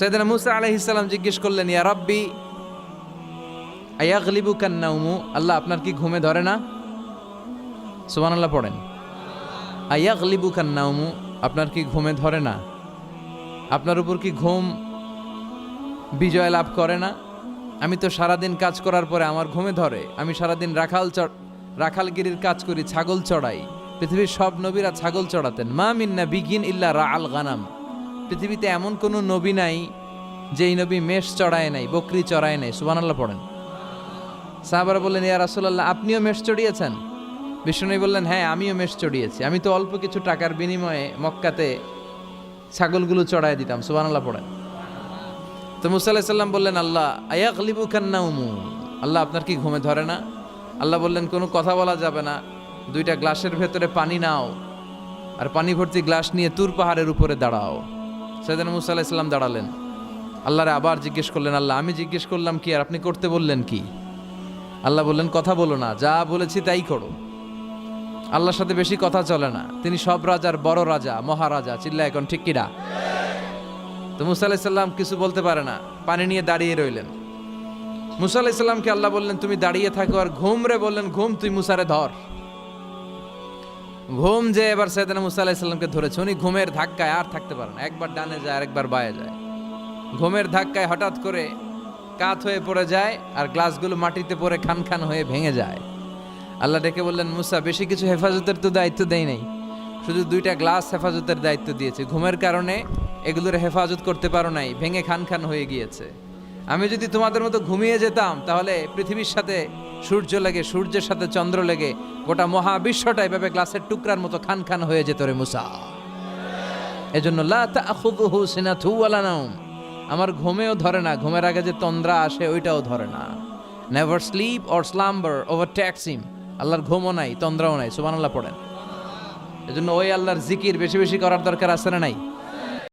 সৈয়দনা মুসা আলাইহিসসালাম জিজ্ঞেস করলেন, ইয়া রব্বি আয়াগলিবু কান্নাউমু আল্লাহ আপনার কি ঘুমে ধরে না? সুবহানাল্লাহ পড়েন। আয়াগলিবু কান্নাউমু আপনার কি ঘুমে ধরে না? আপনার উপর কি ঘুম বিজয় লাভ করে না? আমি তো সারাদিন কাজ করার পরে আমার ঘুমে ধরে। আমি সারাদিন রাখাল চড়, রাখালগিরির কাজ করি, ছাগল চড়াই। পৃথিবীর সব নবীরা ছাগল চড়াতেন। মা মিন্না বিগিন ইল্লা রা আল গানাম। পৃথিবীতে এমন কোনো নবী নাই যেই নবী মেষ চড়ায় নাই, বকরি চড়ায় নাই, সুবহানাল্লাহ পড়েন। সাহাবারা বললেন, ইয়া রাসূলুল্লাহ, আপনিও মেষ চড়িয়েছেন? বিষ্ণু বললেন হ্যাঁ আমিও মেষ চড়িয়েছি। আমি তো অল্প কিছু টাকার বিনিময়ে মক্কাতে ছাগলগুলো চড়ায় দিতাম, সুবহানাল্লাহ পড়েন। তো মুসা আলাইহিস সাল্লাম বললেন, আল্লাহ আয়াগলিবু কান্নাউমু আল্লাহ, আপনার কি ঘুমে ধরে না? আল্লাহ বললেন, কোনো কথা বলা যাবে না। দুইটা গ্লাসের ভেতরে পানি নাও, আর পানি ভর্তি গ্লাস নিয়ে তুর পাহাড়ের উপরে দাঁড়াও। সেদিন মুসা আলাইহিস সাল্লাম দাঁড়ালেন। আল্লাহরে আবার জিজ্ঞেস করলেন, আল্লাহ, আমি জিজ্ঞেস করলাম কি আর আপনি করতে বললেন কি? আল্লাহ বললেন, কথা বলো না, যা বলেছি তাই করো। আল্লাহর সাথে বেশি কথা চলে না। তিনি সব রাজার বড় রাজা, মহারাজা চিল্লা এখন ঠিক কিরা তো মুসা আলাইসাল্লাম কিছু বলতে পারে না, পানি নিয়ে দাঁড়িয়ে রইলেন। মুসা আলাইসাল্লামকে আল্লাহ বললেন, তুমি দাঁড়িয়ে থাকো আর ঘুম রে বললেন, ঘুম তুই মুসারে ধর। ঘুম যে এবার সৈয়দনা মুসা আলাইসাল্লামকে ধরেছে, উনি ঘুমের ধাক্কায় আর থাকতে পারে না। একবার ডানে যায় আর একবার বায়ে যায়। ঘুমের ধাক্কায় হঠাৎ করে কাত হয়ে পড়ে যায় আর গ্লাসগুলো মাটিতে পড়ে খান খান হয়ে ভেঙে যায়। আল্লাহ ডেকে বললেন, মুসা, বেশি কিছু হেফাজতের তো দায়িত্ব দেয় নাই। শুধু দুইটা গ্লাস হেফাজতের দায়িত্ব দিয়েছে। ঘুমের কারণে এগুলোর হেফাজত করতে পারো নাই, ভেঙে খান খান হয়ে গিয়েছে। আমি যদি তোমাদের মতো ঘুমিয়ে যেতাম, তাহলে পৃথিবীর সাথে সূর্য লেগে, সূর্যের সাথে চন্দ্র লেগে, গোটা মহাবিশ্বটা এভাবে গ্লাসের টুকরার মতো খান খান হয়ে যেত রে মুসা। এজন্য আমার ঘুমেও ধরে না, ঘুমের আগে যে তন্দ্রা আসে, ওইটাও ধরে না। Never slip or slumber over ট্যাক্সিম আল্লাহর ঘুমও নাই, তন্দ্রাও নাই, সুবহানাল্লাহ পড়েন। এজন্য ওই আল্লাহর জিকির বেশি বেশি করার দরকার আছে না নাই?